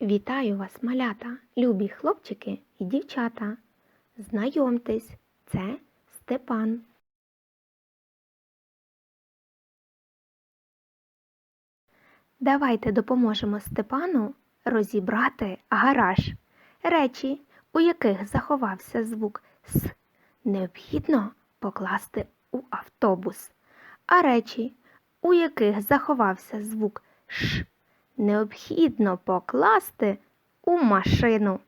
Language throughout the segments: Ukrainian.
Вітаю вас, малята, любі хлопчики і дівчата. Знайомтесь, це Степан. Давайте допоможемо Степану розібрати гараж. Речі, у яких заховався звук С, необхідно покласти у автобус. А речі, у яких заховався звук Ш, необхідно покласти у машину.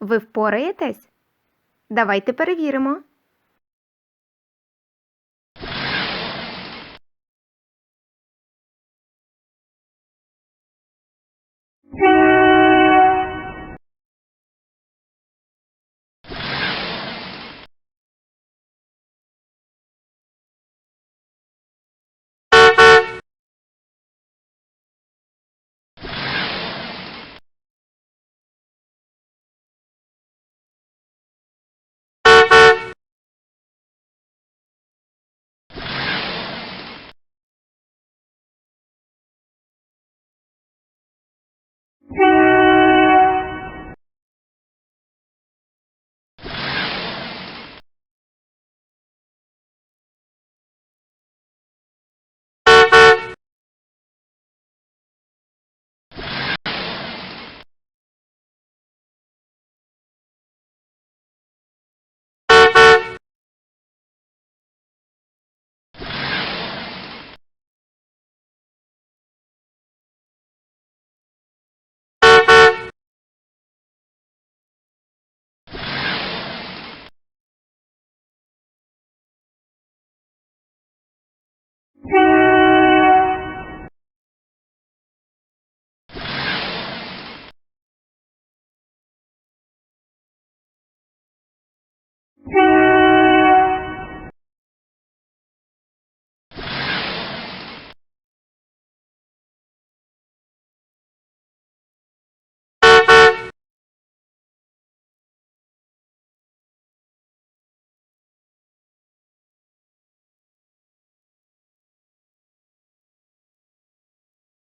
Ви впораєтесь? Давайте перевіримо.